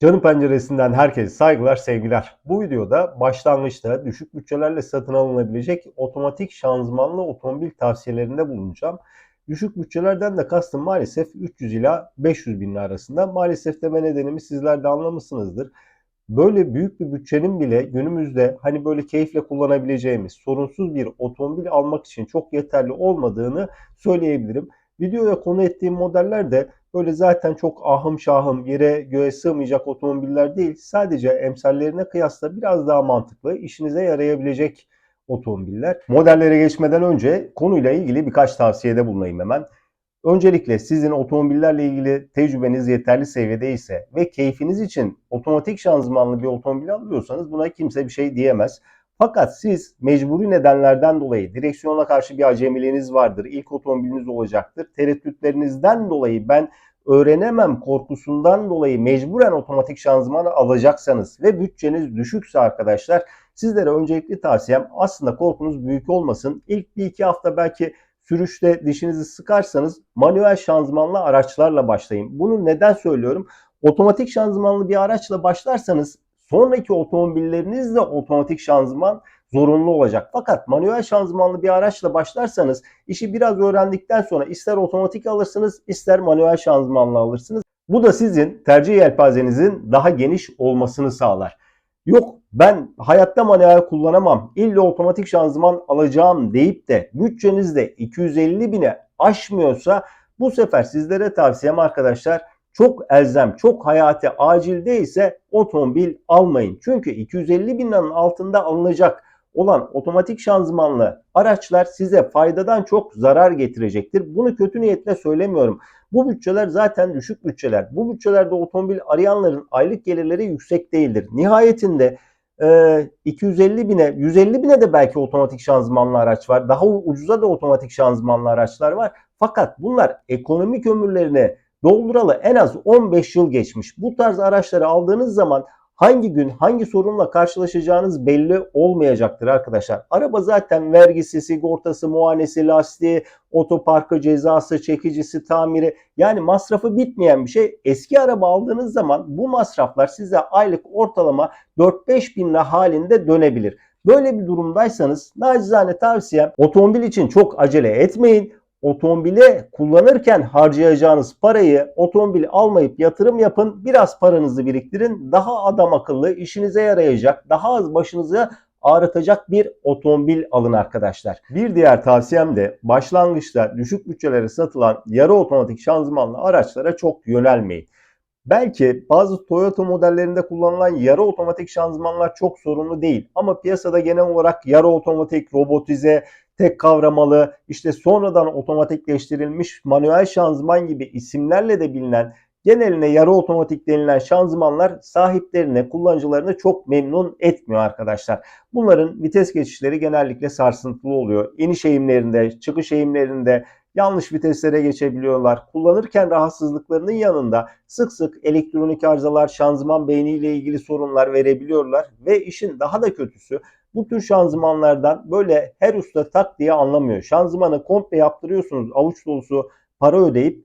Canım penceresinden herkese saygılar, sevgiler. Bu videoda başlangıçta düşük bütçelerle satın alınabilecek otomatik şanzımanlı otomobil tavsiyelerinde bulunacağım. Düşük bütçelerden de kastım maalesef 300 ila 500 bin arasında. Maalesef deme nedenimi sizler de anlamışsınızdır. Böyle büyük bir bütçenin bile günümüzde hani böyle keyifle kullanabileceğimiz sorunsuz bir otomobil almak için çok yeterli olmadığını söyleyebilirim. Videoya konu ettiğim modeller de böyle zaten çok ahım şahım yere göğe sığmayacak otomobiller değil. Sadece emsallerine kıyasla biraz daha mantıklı, işinize yarayabilecek otomobiller. Modellere geçmeden önce konuyla ilgili birkaç tavsiyede bulunayım hemen. Öncelikle sizin otomobillerle ilgili tecrübeniz yeterli seviyede ise ve keyfiniz için otomatik şanzımanlı bir otomobil alıyorsanız buna kimse bir şey diyemez. Fakat siz mecburi nedenlerden dolayı direksiyona karşı bir acemiliğiniz vardır, ilk otomobiliniz olacaktır. Tereddütlerinizden dolayı ben öğrenemem korkusundan dolayı mecburen otomatik şanzıman alacaksanız ve bütçeniz düşükse arkadaşlar sizlere öncelikli tavsiyem aslında korkunuz büyük olmasın. İlk bir iki hafta belki sürüşte dişinizi sıkarsanız manuel şanzımanlı araçlarla başlayın. Bunu neden söylüyorum? Otomatik şanzımanlı bir araçla başlarsanız sonraki otomobillerinizde otomatik şanzıman zorunlu olacak. Fakat manuel şanzımanlı bir araçla başlarsanız işi biraz öğrendikten sonra ister otomatik alırsınız ister manuel şanzımanla alırsınız. Bu da sizin tercih yelpazenizin daha geniş olmasını sağlar. Yok ben hayatta manuel kullanamam, illa otomatik şanzıman alacağım deyip de bütçeniz de 250 bine aşmıyorsa bu sefer sizlere tavsiyem arkadaşlar çok elzem, çok hayati, acil değilse otomobil almayın. Çünkü 250 bin altında alınacak olan otomatik şanzımanlı araçlar size faydadan çok zarar getirecektir. Bunu kötü niyetle söylemiyorum. Bu bütçeler zaten düşük bütçeler. Bu bütçelerde otomobil arayanların aylık gelirleri yüksek değildir. Nihayetinde 250 bine, 150 bine de belki otomatik şanzımanlı araç var. Daha ucuza da otomatik şanzımanlı araçlar var. Fakat bunlar ekonomik ömürlerini dolduralı en az 15 yıl geçmiş. Bu tarz araçları aldığınız zaman hangi gün hangi sorunla karşılaşacağınız belli olmayacaktır arkadaşlar. Araba zaten vergisi, sigortası, muayenesi, lastiği, otoparkı, cezası, çekicisi, tamiri yani masrafı bitmeyen bir şey. Eski araba aldığınız zaman bu masraflar size aylık ortalama 4-5 bin lira halinde dönebilir. Böyle bir durumdaysanız nacizane tavsiyem otomobil için çok acele etmeyin otomobile kullanırken harcayacağınız parayı otomobil almayıp yatırım yapın. Biraz paranızı biriktirin. Daha adam akıllı, işinize yarayacak, daha az başınıza ağrıtacak bir otomobil alın arkadaşlar. Bir diğer tavsiyem de başlangıçta düşük bütçelere satılan yarı otomatik şanzımanlı araçlara çok yönelmeyin. Belki bazı Toyota modellerinde kullanılan yarı otomatik şanzımanlar çok sorunlu değil ama piyasada genel olarak yarı otomatik, robotize, tek kavramalı, işte sonradan otomatikleştirilmiş manuel şanzıman gibi isimlerle de bilinen geneline yarı otomatik denilen şanzımanlar sahiplerine, kullanıcılarını çok memnun etmiyor arkadaşlar. Bunların vites geçişleri genellikle sarsıntılı oluyor. İniş eğimlerinde, çıkış eğimlerinde yanlış viteslere geçebiliyorlar. Kullanırken rahatsızlıklarının yanında sık sık elektronik arızalar, şanzıman beyniyle ilgili sorunlar verebiliyorlar ve işin daha da kötüsü bu tür şanzımanlardan böyle her usta tak diye anlamıyor. Şanzımanı komple yaptırıyorsunuz avuç dolusu para ödeyip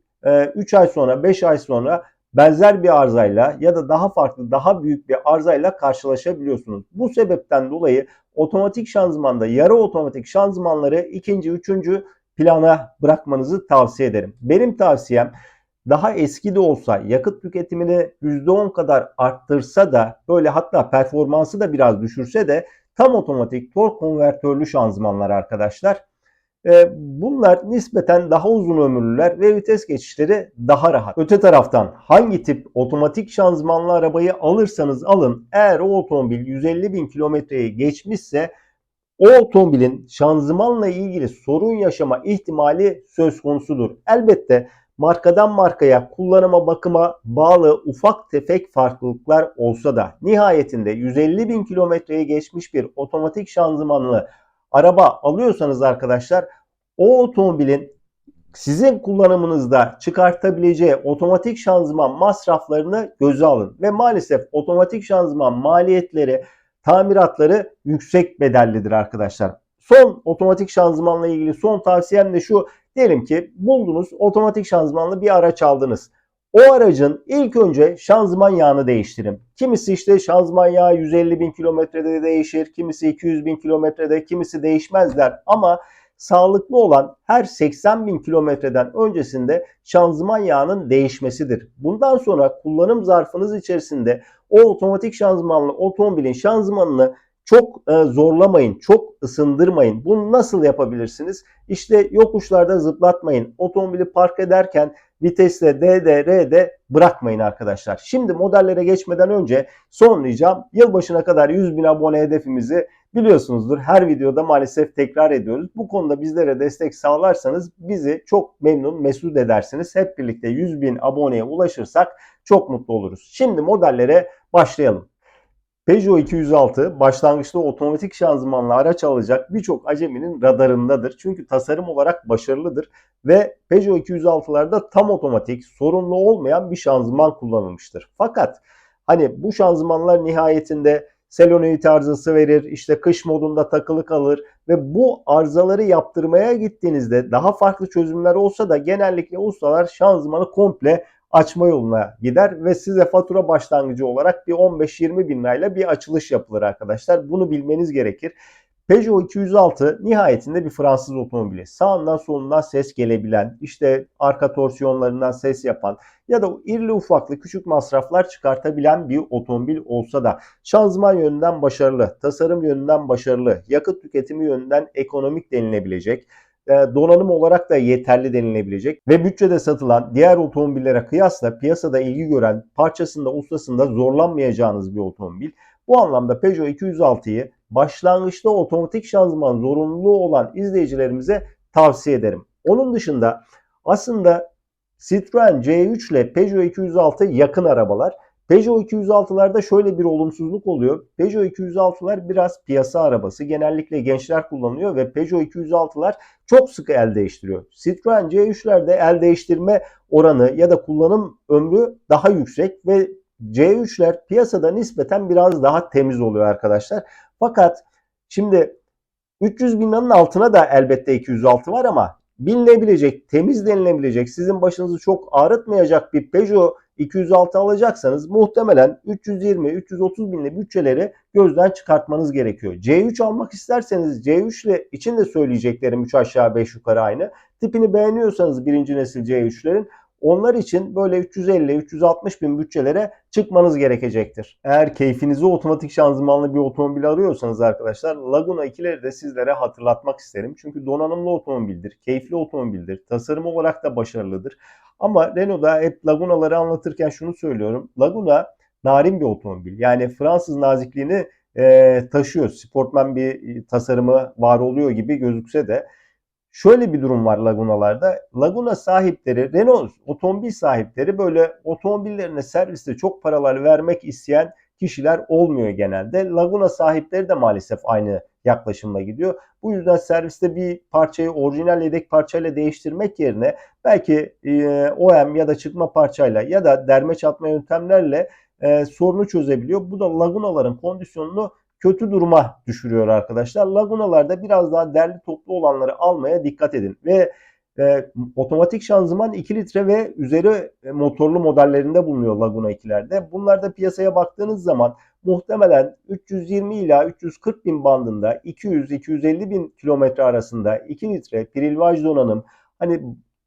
3 e, ay sonra 5 ay sonra benzer bir arızayla ya da daha farklı daha büyük bir arızayla karşılaşabiliyorsunuz. Bu sebepten dolayı otomatik şanzımanda yarı otomatik şanzımanları ikinci, üçüncü plana bırakmanızı tavsiye ederim. Benim tavsiyem daha eski de olsa yakıt tüketimini %10 kadar arttırsa da böyle hatta performansı da biraz düşürse de tam otomatik tork konvertörlü şanzımanlar arkadaşlar. Ee, bunlar nispeten daha uzun ömürlüler ve vites geçişleri daha rahat. Öte taraftan hangi tip otomatik şanzımanlı arabayı alırsanız alın eğer o otomobil 150 bin kilometreyi geçmişse o otomobilin şanzımanla ilgili sorun yaşama ihtimali söz konusudur. Elbette markadan markaya kullanıma bakıma bağlı ufak tefek farklılıklar olsa da nihayetinde 150 bin kilometreyi geçmiş bir otomatik şanzımanlı araba alıyorsanız arkadaşlar o otomobilin sizin kullanımınızda çıkartabileceği otomatik şanzıman masraflarını göze alın. Ve maalesef otomatik şanzıman maliyetleri, tamiratları yüksek bedellidir arkadaşlar. Son otomatik şanzımanla ilgili son tavsiyem de şu. Diyelim ki buldunuz otomatik şanzımanlı bir araç aldınız. O aracın ilk önce şanzıman yağını değiştirin. Kimisi işte şanzıman yağı 150 bin kilometrede değişir, kimisi 200 bin kilometrede, kimisi değişmezler. Ama sağlıklı olan her 80 bin kilometreden öncesinde şanzıman yağının değişmesidir. Bundan sonra kullanım zarfınız içerisinde o otomatik şanzımanlı otomobilin şanzımanını çok e, zorlamayın, çok ısındırmayın. Bunu nasıl yapabilirsiniz? İşte yokuşlarda zıplatmayın. Otomobili park ederken vitesle D'de, R'de bırakmayın arkadaşlar. Şimdi modellere geçmeden önce son ricam yılbaşına kadar 100 bin abone hedefimizi biliyorsunuzdur. Her videoda maalesef tekrar ediyoruz. Bu konuda bizlere destek sağlarsanız bizi çok memnun, mesut edersiniz. Hep birlikte 100 bin aboneye ulaşırsak çok mutlu oluruz. Şimdi modellere başlayalım. Peugeot 206 başlangıçta otomatik şanzımanlı araç alacak birçok aceminin radarındadır. Çünkü tasarım olarak başarılıdır ve Peugeot 206'larda tam otomatik, sorunlu olmayan bir şanzıman kullanılmıştır. Fakat hani bu şanzımanlar nihayetinde selenoid arızası verir, işte kış modunda takılı kalır ve bu arızaları yaptırmaya gittiğinizde daha farklı çözümler olsa da genellikle ustalar şanzımanı komple açma yoluna gider ve size fatura başlangıcı olarak bir 15-20 bin lirayla bir açılış yapılır arkadaşlar. Bunu bilmeniz gerekir. Peugeot 206 nihayetinde bir Fransız otomobili. Sağından solundan ses gelebilen, işte arka torsiyonlarından ses yapan ya da irli ufaklı küçük masraflar çıkartabilen bir otomobil olsa da şanzıman yönünden başarılı, tasarım yönünden başarılı, yakıt tüketimi yönünden ekonomik denilebilecek donanım olarak da yeterli denilebilecek ve bütçede satılan diğer otomobillere kıyasla piyasada ilgi gören parçasında ustasında zorlanmayacağınız bir otomobil. Bu anlamda Peugeot 206'yı başlangıçta otomatik şanzıman zorunluluğu olan izleyicilerimize tavsiye ederim. Onun dışında aslında Citroen C3 ile Peugeot 206 yakın arabalar. Peugeot 206'larda şöyle bir olumsuzluk oluyor. Peugeot 206'lar biraz piyasa arabası. Genellikle gençler kullanıyor ve Peugeot 206'lar çok sık el değiştiriyor. Citroen C3'lerde el değiştirme oranı ya da kullanım ömrü daha yüksek ve C3'ler piyasada nispeten biraz daha temiz oluyor arkadaşlar. Fakat şimdi 300 bin liranın altına da elbette 206 var ama bilinebilecek, temiz denilebilecek, sizin başınızı çok ağrıtmayacak bir Peugeot 206 alacaksanız muhtemelen 320-330 binli bütçeleri gözden çıkartmanız gerekiyor. C3 almak isterseniz C3 ile için de söyleyeceklerim 3 aşağı 5 yukarı aynı. Tipini beğeniyorsanız birinci nesil C3'lerin onlar için böyle 350-360 bin bütçelere çıkmanız gerekecektir. Eğer keyfinizi otomatik şanzımanlı bir otomobil arıyorsanız arkadaşlar Laguna 2'leri de sizlere hatırlatmak isterim. Çünkü donanımlı otomobildir, keyifli otomobildir, tasarım olarak da başarılıdır. Ama Renault'da hep Laguna'ları anlatırken şunu söylüyorum. Laguna narin bir otomobil. Yani Fransız nazikliğini e, taşıyor. Sportman bir tasarımı var oluyor gibi gözükse de Şöyle bir durum var Laguna'larda. Laguna sahipleri, Renault otomobil sahipleri böyle otomobillerine serviste çok paralar vermek isteyen kişiler olmuyor genelde. Laguna sahipleri de maalesef aynı yaklaşımla gidiyor. Bu yüzden serviste bir parçayı orijinal yedek parçayla değiştirmek yerine belki e, OEM ya da çıkma parçayla ya da derme çatma yöntemlerle e, sorunu çözebiliyor. Bu da Laguna'ların kondisyonunu kötü duruma düşürüyor arkadaşlar. Lagunalarda biraz daha derli toplu olanları almaya dikkat edin. Ve e, otomatik şanzıman 2 litre ve üzeri e, motorlu modellerinde bulunuyor Laguna 2'lerde. Bunlarda piyasaya baktığınız zaman muhtemelen 320 ila 340 bin bandında 200-250 bin kilometre arasında 2 litre prilvaj donanım hani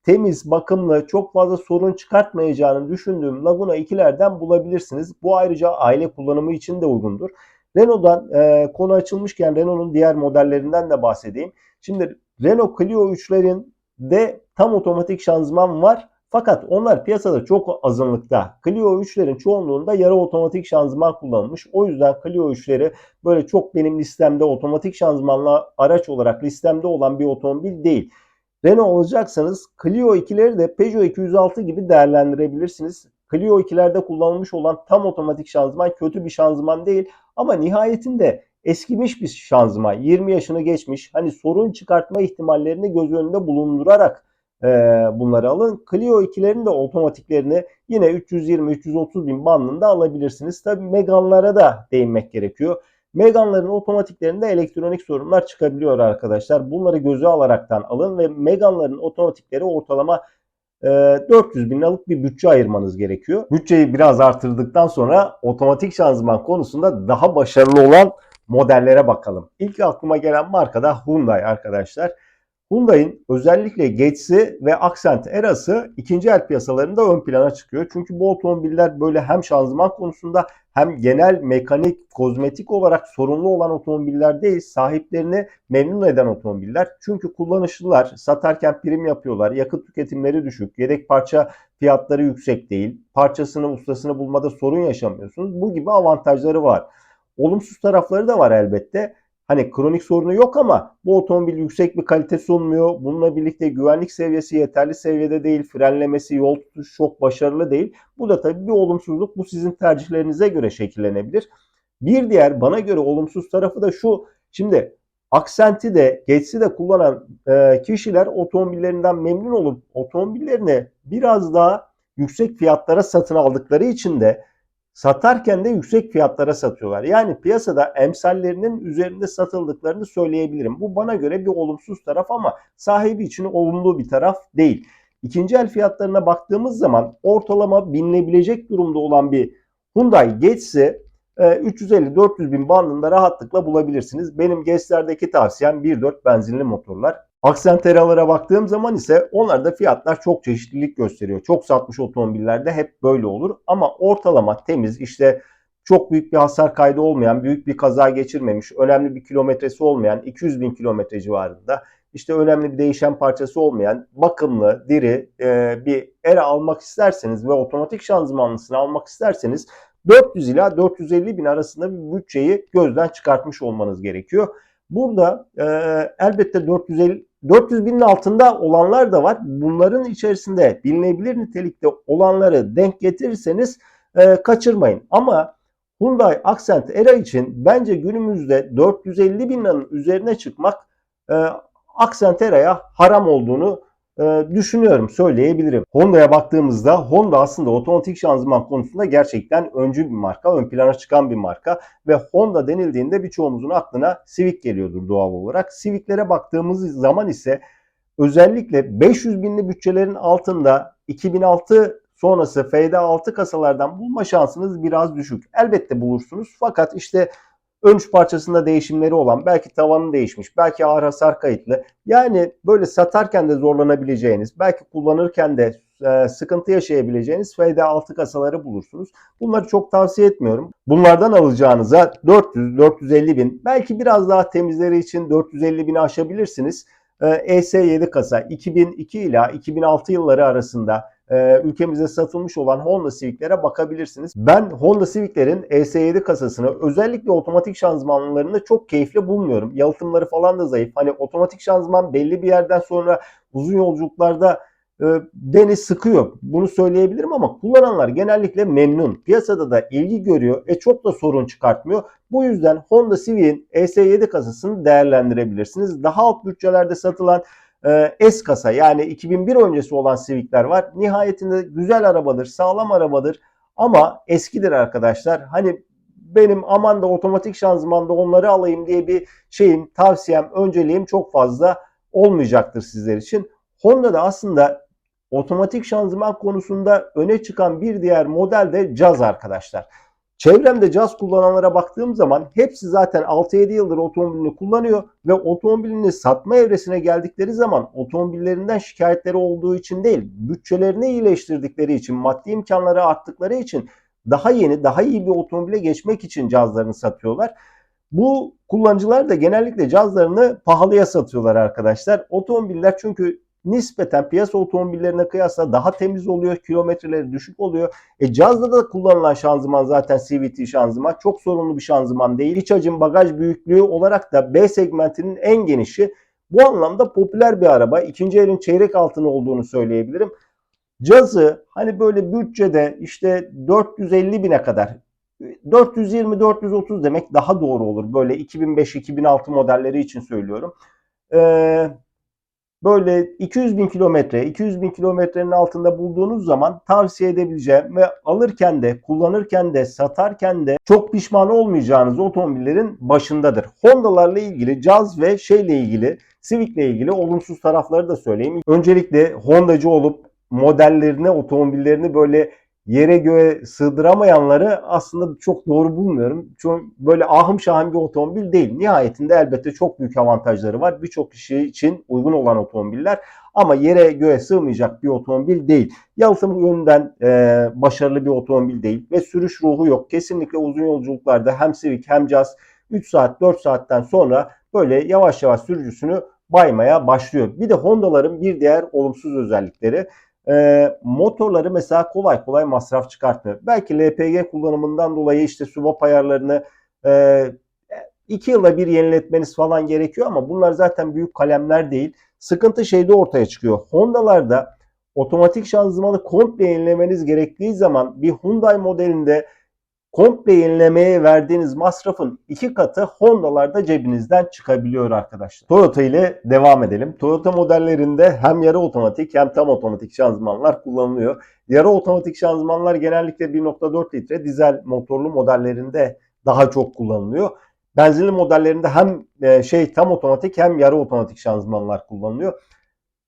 temiz, bakımlı, çok fazla sorun çıkartmayacağını düşündüğüm Laguna 2'lerden bulabilirsiniz. Bu ayrıca aile kullanımı için de uygundur. Renault'dan e, konu açılmışken Renault'un diğer modellerinden de bahsedeyim. Şimdi Renault Clio 3'lerin de tam otomatik şanzıman var. Fakat onlar piyasada çok azınlıkta. Clio 3'lerin çoğunluğunda yarı otomatik şanzıman kullanılmış. O yüzden Clio 3'leri böyle çok benim listemde otomatik şanzımanla araç olarak listemde olan bir otomobil değil. Renault alacaksanız Clio 2'leri de Peugeot 206 gibi değerlendirebilirsiniz. Clio 2'lerde kullanılmış olan tam otomatik şanzıman kötü bir şanzıman değil ama nihayetinde eskimiş bir şanzıman. 20 yaşını geçmiş. Hani sorun çıkartma ihtimallerini göz önünde bulundurarak e, bunları alın. Clio 2'lerin de otomatiklerini yine 320-330 bin bandında alabilirsiniz. Tabi Megane'lara da değinmek gerekiyor. Megane'ların otomatiklerinde elektronik sorunlar çıkabiliyor arkadaşlar. Bunları göze alaraktan alın ve Megane'ların otomatikleri ortalama 400 bin liralık bir bütçe ayırmanız gerekiyor. Bütçeyi biraz artırdıktan sonra otomatik şanzıman konusunda daha başarılı olan modellere bakalım. İlk aklıma gelen marka da Hyundai arkadaşlar. Hyundai'nin özellikle Getzi ve Accent Era'sı ikinci el piyasalarında ön plana çıkıyor. Çünkü bu otomobiller böyle hem şanzıman konusunda hem genel mekanik, kozmetik olarak sorunlu olan otomobiller değil, sahiplerini memnun eden otomobiller. Çünkü kullanışlılar, satarken prim yapıyorlar, yakıt tüketimleri düşük, yedek parça fiyatları yüksek değil, parçasını, ustasını bulmada sorun yaşamıyorsunuz. Bu gibi avantajları var. Olumsuz tarafları da var elbette. Hani kronik sorunu yok ama bu otomobil yüksek bir kalite sunmuyor. Bununla birlikte güvenlik seviyesi yeterli seviyede değil. Frenlemesi, yol tutuşu çok başarılı değil. Bu da tabii bir olumsuzluk. Bu sizin tercihlerinize göre şekillenebilir. Bir diğer bana göre olumsuz tarafı da şu. Şimdi Accent'i de Gates'i de kullanan e, kişiler otomobillerinden memnun olup otomobillerini biraz daha yüksek fiyatlara satın aldıkları için de satarken de yüksek fiyatlara satıyorlar. Yani piyasada emsallerinin üzerinde satıldıklarını söyleyebilirim. Bu bana göre bir olumsuz taraf ama sahibi için olumlu bir taraf değil. İkinci el fiyatlarına baktığımız zaman ortalama binilebilecek durumda olan bir Hyundai Getz'i 350-400 bin bandında rahatlıkla bulabilirsiniz. Benim Getz'lerdeki tavsiyem 1.4 benzinli motorlar. Aksenteralara baktığım zaman ise onlarda fiyatlar çok çeşitlilik gösteriyor. Çok satmış otomobillerde hep böyle olur. Ama ortalama temiz işte çok büyük bir hasar kaydı olmayan, büyük bir kaza geçirmemiş, önemli bir kilometresi olmayan 200 bin kilometre civarında işte önemli bir değişen parçası olmayan, bakımlı, diri e, bir era almak isterseniz ve otomatik şanzımanlısını almak isterseniz 400 ila 450 bin arasında bir bütçeyi gözden çıkartmış olmanız gerekiyor. Burada e, elbette 450 400 binin altında olanlar da var. Bunların içerisinde bilinebilir nitelikte olanları denk getirirseniz e, kaçırmayın. Ama Hyundai Accent Era için bence günümüzde 450 bin liranın üzerine çıkmak e, Accent Era'ya haram olduğunu e, düşünüyorum, söyleyebilirim. Honda'ya baktığımızda Honda aslında otomatik şanzıman konusunda gerçekten öncü bir marka, ön plana çıkan bir marka ve Honda denildiğinde birçoğumuzun aklına Civic geliyordur doğal olarak. Civic'lere baktığımız zaman ise özellikle 500 binli bütçelerin altında 2006 sonrası FD6 kasalardan bulma şansınız biraz düşük. Elbette bulursunuz fakat işte ön parçasında değişimleri olan, belki tavanı değişmiş, belki ağır hasar kayıtlı. Yani böyle satarken de zorlanabileceğiniz, belki kullanırken de e, sıkıntı yaşayabileceğiniz FD6 kasaları bulursunuz. Bunları çok tavsiye etmiyorum. Bunlardan alacağınıza 400-450 bin, belki biraz daha temizleri için 450 bini aşabilirsiniz. E, ES7 kasa 2002 ila 2006 yılları arasında e, ülkemizde satılmış olan Honda Civic'lere bakabilirsiniz. Ben Honda Civic'lerin ES7 kasasını özellikle otomatik şanzımanlarını çok keyifli bulmuyorum. Yalıtımları falan da zayıf. Hani otomatik şanzıman belli bir yerden sonra uzun yolculuklarda e, beni sıkıyor. Bunu söyleyebilirim ama kullananlar genellikle memnun. Piyasada da ilgi görüyor. E çok da sorun çıkartmıyor. Bu yüzden Honda Civic'in ES7 kasasını değerlendirebilirsiniz. Daha alt bütçelerde satılan e, S kasa yani 2001 öncesi olan Civic'ler var. Nihayetinde güzel arabadır, sağlam arabadır ama eskidir arkadaşlar. Hani benim aman da otomatik şanzımanda onları alayım diye bir şeyim, tavsiyem, önceliğim çok fazla olmayacaktır sizler için. Honda da aslında otomatik şanzıman konusunda öne çıkan bir diğer model de Jazz arkadaşlar. Çevremde caz kullananlara baktığım zaman hepsi zaten 6-7 yıldır otomobilini kullanıyor ve otomobilini satma evresine geldikleri zaman otomobillerinden şikayetleri olduğu için değil, bütçelerini iyileştirdikleri için, maddi imkanları arttıkları için daha yeni, daha iyi bir otomobile geçmek için cazlarını satıyorlar. Bu kullanıcılar da genellikle cazlarını pahalıya satıyorlar arkadaşlar. Otomobiller çünkü nispeten piyasa otomobillerine kıyasla daha temiz oluyor. Kilometreleri düşük oluyor. E Caz'da da kullanılan şanzıman zaten CVT şanzıman. Çok sorunlu bir şanzıman değil. İç hacim bagaj büyüklüğü olarak da B segmentinin en genişi. Bu anlamda popüler bir araba. İkinci elin çeyrek altını olduğunu söyleyebilirim. Caz'ı hani böyle bütçede işte 450 bine kadar 420-430 demek daha doğru olur. Böyle 2005-2006 modelleri için söylüyorum. Ee, böyle 200 bin kilometre, 200 bin kilometrenin altında bulduğunuz zaman tavsiye edebileceğim ve alırken de, kullanırken de, satarken de çok pişman olmayacağınız otomobillerin başındadır. Honda'larla ilgili, Jazz ve şeyle ilgili, Civic'le ilgili olumsuz tarafları da söyleyeyim. Öncelikle Honda'cı olup modellerini, otomobillerini böyle yere göğe sığdıramayanları aslında çok doğru bulmuyorum. Çok böyle ahım şahım bir otomobil değil. Nihayetinde elbette çok büyük avantajları var. Birçok kişi için uygun olan otomobiller ama yere göğe sığmayacak bir otomobil değil. Yalıtım yönünden e, başarılı bir otomobil değil ve sürüş ruhu yok. Kesinlikle uzun yolculuklarda hem Civic hem Jazz 3 saat 4 saatten sonra böyle yavaş yavaş sürücüsünü baymaya başlıyor. Bir de Honda'ların bir diğer olumsuz özellikleri e, motorları mesela kolay kolay masraf çıkartmıyor. Belki LPG kullanımından dolayı işte subap ayarlarını e, iki yılda bir yeniletmeniz falan gerekiyor ama bunlar zaten büyük kalemler değil. Sıkıntı şeyde ortaya çıkıyor. Honda'larda otomatik şanzımanı komple yenilemeniz gerektiği zaman bir Hyundai modelinde komple yenilemeye verdiğiniz masrafın iki katı Honda'larda cebinizden çıkabiliyor arkadaşlar. Toyota ile devam edelim. Toyota modellerinde hem yarı otomatik hem tam otomatik şanzımanlar kullanılıyor. Yarı otomatik şanzımanlar genellikle 1.4 litre dizel motorlu modellerinde daha çok kullanılıyor. Benzinli modellerinde hem e, şey tam otomatik hem yarı otomatik şanzımanlar kullanılıyor.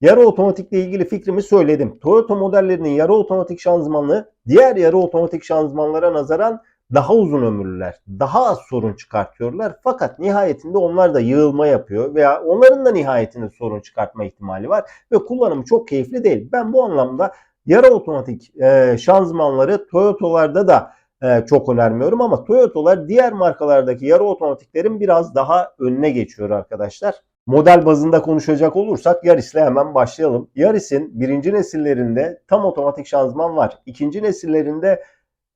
Yarı otomatikle ilgili fikrimi söyledim. Toyota modellerinin yarı otomatik şanzımanı diğer yarı otomatik şanzımanlara nazaran daha uzun ömürlüler, daha az sorun çıkartıyorlar. Fakat nihayetinde onlar da yığılma yapıyor veya onların da nihayetinde sorun çıkartma ihtimali var ve kullanımı çok keyifli değil. Ben bu anlamda yarı otomatik e, şanzımanları Toyota'larda da e, çok önermiyorum ama Toyota'lar diğer markalardaki yarı otomatiklerin biraz daha önüne geçiyor arkadaşlar. Model bazında konuşacak olursak Yaris'le hemen başlayalım. Yaris'in birinci nesillerinde tam otomatik şanzıman var. İkinci nesillerinde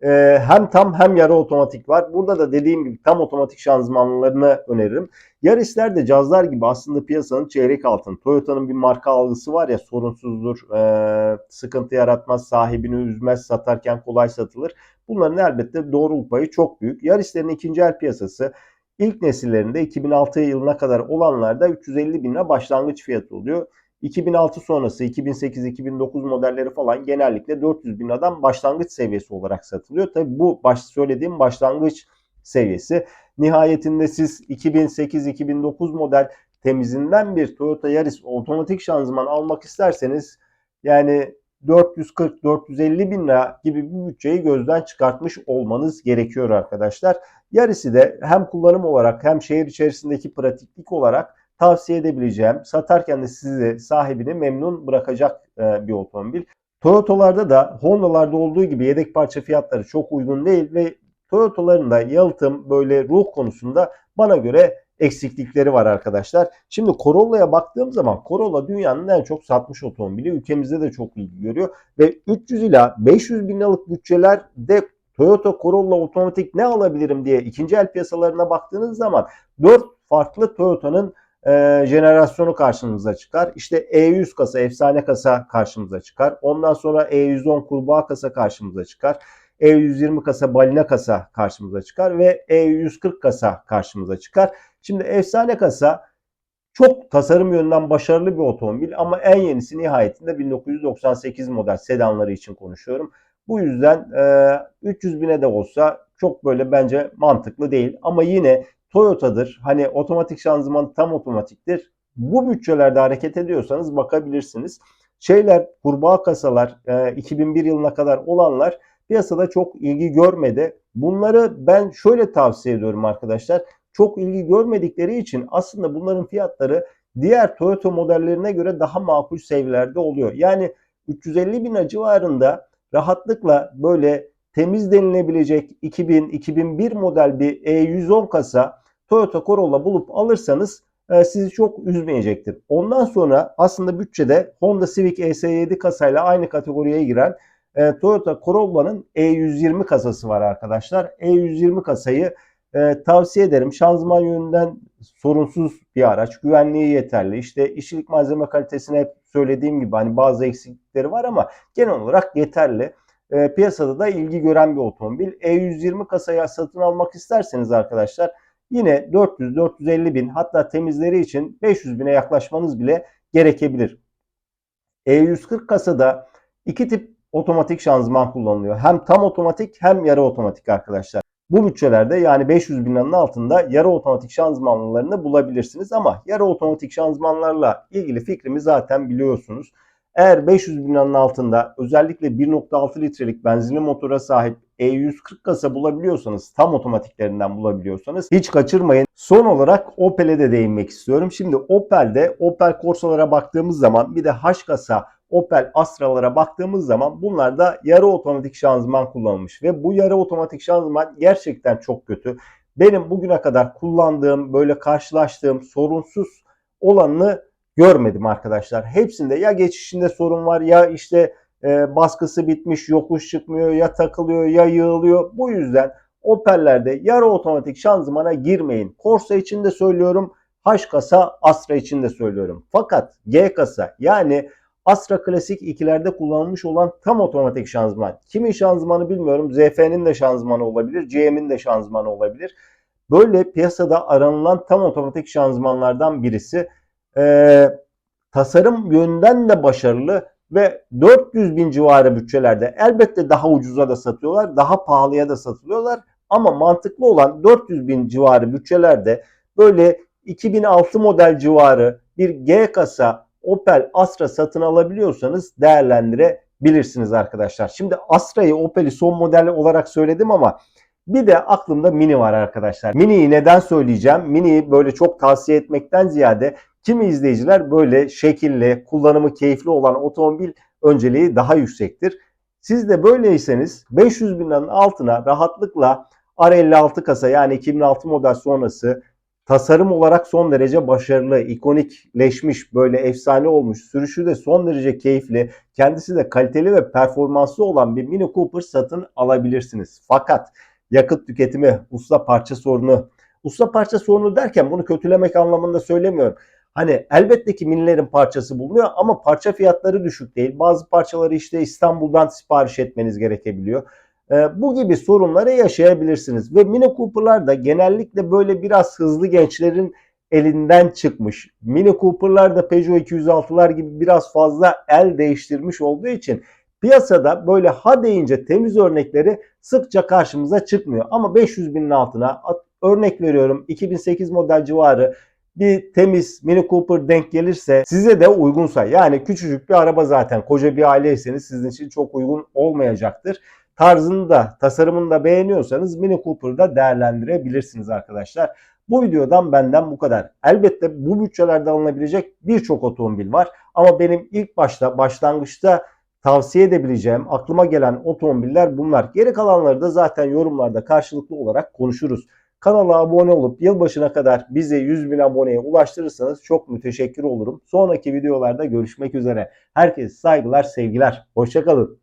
e, hem tam hem yarı otomatik var. Burada da dediğim gibi tam otomatik şanzımanlarını öneririm. Yaris'ler de cazlar gibi aslında piyasanın çeyrek altın. Toyota'nın bir marka algısı var ya sorunsuzdur, e, sıkıntı yaratmaz, sahibini üzmez, satarken kolay satılır. Bunların elbette doğruluk payı çok büyük. Yaris'lerin ikinci el piyasası ilk nesillerinde 2006 yılına kadar olanlarda 350 bin lira başlangıç fiyatı oluyor. 2006 sonrası 2008-2009 modelleri falan genellikle 400 bin liradan başlangıç seviyesi olarak satılıyor. Tabi bu baş, söylediğim başlangıç seviyesi. Nihayetinde siz 2008-2009 model temizinden bir Toyota Yaris otomatik şanzıman almak isterseniz yani 440-450 bin lira gibi bir bütçeyi gözden çıkartmış olmanız gerekiyor arkadaşlar. Yaris'i de hem kullanım olarak hem şehir içerisindeki pratiklik olarak tavsiye edebileceğim. Satarken de sizi sahibini memnun bırakacak e, bir otomobil. Toyota'larda da Honda'larda olduğu gibi yedek parça fiyatları çok uygun değil ve Toyota'ların da yalıtım böyle ruh konusunda bana göre eksiklikleri var arkadaşlar. Şimdi Corolla'ya baktığım zaman Corolla dünyanın en çok satmış otomobili. Ülkemizde de çok ilgi görüyor. Ve 300 ila 500 bin liralık bütçelerde Toyota Corolla otomatik ne alabilirim diye ikinci el piyasalarına baktığınız zaman 4 farklı Toyota'nın e, jenerasyonu karşımıza çıkar. İşte E100 kasa, efsane kasa karşımıza çıkar. Ondan sonra E110 kurbağa kasa karşımıza çıkar. E120 kasa, balina kasa karşımıza çıkar ve E140 kasa karşımıza çıkar. Şimdi efsane kasa çok tasarım yönünden başarılı bir otomobil ama en yenisi nihayetinde 1998 model sedanları için konuşuyorum. Bu yüzden e, 300 bine de olsa çok böyle bence mantıklı değil. Ama yine Toyota'dır. Hani otomatik şanzıman tam otomatiktir. Bu bütçelerde hareket ediyorsanız bakabilirsiniz. Şeyler kurbağa kasalar e, 2001 yılına kadar olanlar piyasada çok ilgi görmedi. Bunları ben şöyle tavsiye ediyorum arkadaşlar. Çok ilgi görmedikleri için aslında bunların fiyatları diğer Toyota modellerine göre daha makul seviyelerde oluyor. Yani 350 bin civarında rahatlıkla böyle temiz denilebilecek 2000-2001 model bir E110 kasa Toyota Corolla bulup alırsanız e, sizi çok üzmeyecektir. Ondan sonra aslında bütçede Honda Civic ES7 kasayla aynı kategoriye giren e, Toyota Corolla'nın E120 kasası var arkadaşlar. E120 kasayı e, tavsiye ederim. Şanzıman yönünden sorunsuz bir araç. Güvenliği yeterli. İşte işçilik malzeme kalitesine hep söylediğim gibi hani bazı eksiklikleri var ama genel olarak yeterli. E, piyasada da ilgi gören bir otomobil. E120 kasayı satın almak isterseniz arkadaşlar yine 400-450 bin hatta temizleri için 500 bine yaklaşmanız bile gerekebilir. E140 kasada iki tip otomatik şanzıman kullanılıyor. Hem tam otomatik hem yarı otomatik arkadaşlar. Bu bütçelerde yani 500 bin altında yarı otomatik şanzımanlarını bulabilirsiniz ama yarı otomatik şanzımanlarla ilgili fikrimi zaten biliyorsunuz. Eğer 500 bin liranın altında özellikle 1.6 litrelik benzinli motora sahip E140 kasa bulabiliyorsanız, tam otomatiklerinden bulabiliyorsanız hiç kaçırmayın. Son olarak Opel'e de değinmek istiyorum. Şimdi Opel'de Opel Corsa'lara baktığımız zaman bir de H kasa Opel Astra'lara baktığımız zaman bunlarda yarı otomatik şanzıman kullanılmış ve bu yarı otomatik şanzıman gerçekten çok kötü. Benim bugüne kadar kullandığım, böyle karşılaştığım sorunsuz olanını görmedim arkadaşlar. Hepsinde ya geçişinde sorun var ya işte e, baskısı bitmiş, yokuş çıkmıyor, ya takılıyor, ya yığılıyor. Bu yüzden Opel'lerde yarı otomatik şanzımana girmeyin. Corsa için de söylüyorum, H kasa, Astra için de söylüyorum. Fakat G kasa yani Astra Klasik 2'lerde kullanılmış olan tam otomatik şanzıman. Kimin şanzımanı bilmiyorum. ZF'nin de şanzımanı olabilir, GM'in de şanzımanı olabilir. Böyle piyasada aranılan tam otomatik şanzımanlardan birisi. Ee, tasarım yönden de başarılı ve 400 bin civarı bütçelerde elbette daha ucuza da satıyorlar, daha pahalıya da satılıyorlar. Ama mantıklı olan 400 bin civarı bütçelerde böyle 2006 model civarı bir G kasa Opel Astra satın alabiliyorsanız değerlendirebilirsiniz arkadaşlar. Şimdi Astra'yı Opel'i son model olarak söyledim ama bir de aklımda Mini var arkadaşlar. Mini'yi neden söyleyeceğim? Mini'yi böyle çok tavsiye etmekten ziyade kimi izleyiciler böyle şekilli, kullanımı keyifli olan otomobil önceliği daha yüksektir. Siz de böyleyseniz 500 bin liranın altına rahatlıkla R56 kasa yani 2006 model sonrası tasarım olarak son derece başarılı, ikonikleşmiş, böyle efsane olmuş, sürüşü de son derece keyifli, kendisi de kaliteli ve performanslı olan bir Mini Cooper satın alabilirsiniz. Fakat yakıt tüketimi, usta parça sorunu, usta parça sorunu derken bunu kötülemek anlamında söylemiyorum. Hani elbette ki minilerin parçası bulunuyor ama parça fiyatları düşük değil. Bazı parçaları işte İstanbul'dan sipariş etmeniz gerekebiliyor. Ee, bu gibi sorunları yaşayabilirsiniz. Ve Mini Cooper'lar da genellikle böyle biraz hızlı gençlerin elinden çıkmış. Mini Cooper'lar da Peugeot 206'lar gibi biraz fazla el değiştirmiş olduğu için piyasada böyle ha deyince temiz örnekleri sıkça karşımıza çıkmıyor. Ama 500 binin altına örnek veriyorum 2008 model civarı bir temiz Mini Cooper denk gelirse size de uygunsa yani küçücük bir araba zaten koca bir aileyseniz sizin için çok uygun olmayacaktır. Tarzını da tasarımını da beğeniyorsanız Mini Cooper'da değerlendirebilirsiniz arkadaşlar. Bu videodan benden bu kadar. Elbette bu bütçelerde alınabilecek birçok otomobil var. Ama benim ilk başta başlangıçta tavsiye edebileceğim aklıma gelen otomobiller bunlar. Geri kalanları da zaten yorumlarda karşılıklı olarak konuşuruz. Kanala abone olup yılbaşına kadar bize 100 bin aboneye ulaştırırsanız çok müteşekkir olurum. Sonraki videolarda görüşmek üzere. Herkese saygılar, sevgiler. Hoşçakalın.